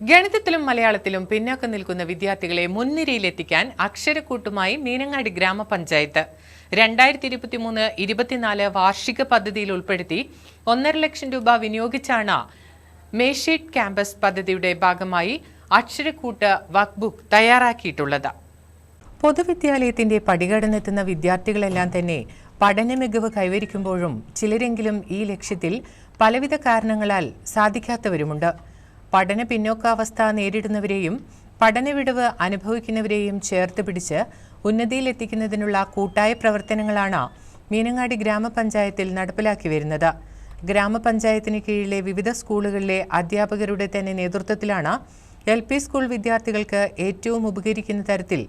ഗണിതത്തിലും മലയാളത്തിലും പിന്നാക്കം നിൽക്കുന്ന വിദ്യാർത്ഥികളെ മുൻനിരയിലെത്തിക്കാൻ അക്ഷരക്കൂട്ടുമായി മീനങ്ങാടി ഗ്രാമപഞ്ചായത്ത് രണ്ടായിരത്തി ഇരുപത്തിമൂന്ന് ഇരുപത്തിനാല് വാർഷിക പദ്ധതിയിൽ ഉൾപ്പെടുത്തി ഒന്നര ലക്ഷം രൂപ വിനിയോഗിച്ചാണ് മേഷീറ്റ് ക്യാമ്പസ് പദ്ധതിയുടെ ഭാഗമായി അക്ഷരക്കൂട്ട് ബുക്ക് തയ്യാറാക്കിയിട്ടുള്ളത്. പൊതുവിദ്യാലയത്തിന്റെ പടികടന്നെത്തുന്ന വിദ്യാർത്ഥികളെല്ലാം തന്നെ പഠന മികവ് കൈവരിക്കുമ്പോഴും ചിലരെങ്കിലും ഈ ലക്ഷ്യത്തിൽ പലവിധ കാരണങ്ങളാൽ സാധിക്കാത്തവരുമുണ്ട്. പഠന പിന്നോക്കാവസ്ഥ നേരിടുന്നവരെയും പഠനവിടവ് അനുഭവിക്കുന്നവരെയും ചേർത്ത് പിടിച്ച് ഉന്നതിയിലെത്തിക്കുന്നതിനുള്ള കൂട്ടായ പ്രവർത്തനങ്ങളാണ് മീനങ്ങാടി ഗ്രാമപഞ്ചായത്തിൽ നടപ്പിലാക്കി വരുന്നത്. ഗ്രാമപഞ്ചായത്തിന് കീഴിലെ വിവിധ സ്കൂളുകളിലെ അധ്യാപകരുടെ തന്നെ നേതൃത്വത്തിലാണ് എൽ പി സ്കൂൾ വിദ്യാർത്ഥികൾക്ക് ഏറ്റവും ഉപകരിക്കുന്ന തരത്തിൽ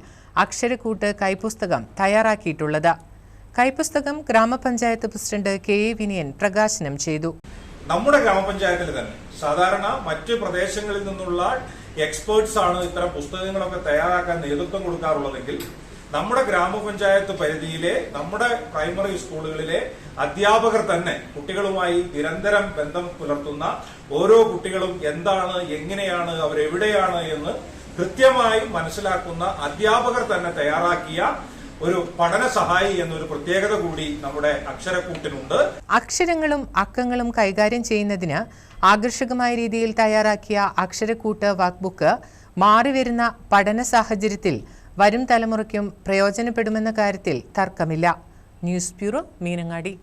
അക്ഷരക്കൂട്ട് കൈപുസ്തകം തയ്യാറാക്കിയിട്ടുള്ളത്. കൈപുസ്തകം ഗ്രാമപഞ്ചായത്ത് പ്രസിഡന്റ് കെ എ വിനയൻ പ്രകാശനം ചെയ്തു. നമ്മുടെ ഗ്രാമപഞ്ചായത്തിൽ തന്നെ സാധാരണ മറ്റ് പ്രദേശങ്ങളിൽ നിന്നുള്ള എക്സ്പേർട്സ് ആണ് ഇത്തരം പുസ്തകങ്ങളൊക്കെ തയ്യാറാക്കാൻ നേതൃത്വം കൊടുക്കാറുള്ളതെങ്കിൽ നമ്മുടെ ഗ്രാമപഞ്ചായത്ത് പരിധിയിലെ നമ്മുടെ പ്രൈമറി സ്കൂളുകളിലെ അധ്യാപകർ തന്നെ കുട്ടികളുമായി നിരന്തരം ബന്ധം പുലർത്തുന്ന ഓരോ കുട്ടികളും എന്താണ് എങ്ങനെയാണ് അവരെവിടെയാണ് എന്ന് കൃത്യമായി മനസ്സിലാക്കുന്ന അധ്യാപകർ തന്നെ തയ്യാറാക്കിയ ഒരു പഠന സഹായി എന്നൊരു പ്രത്യേകത കൂടി നമ്മുടെ അക്ഷരക്കൂട്ടിനുണ്ട്. അക്ഷരങ്ങളും അക്കങ്ങളും കൈകാര്യം ചെയ്യുന്നതിന് ആകർഷകമായ രീതിയിൽ തയ്യാറാക്കിയ അക്ഷരക്കൂട്ട് വാക്ക്ബുക്ക് മാറിവരുന്ന പഠന സാഹചര്യത്തിൽ വരും തലമുറയ്ക്കും പ്രയോജനപ്പെടുമെന്ന കാര്യത്തിൽ തർക്കമില്ല. News bureau Meenangadi.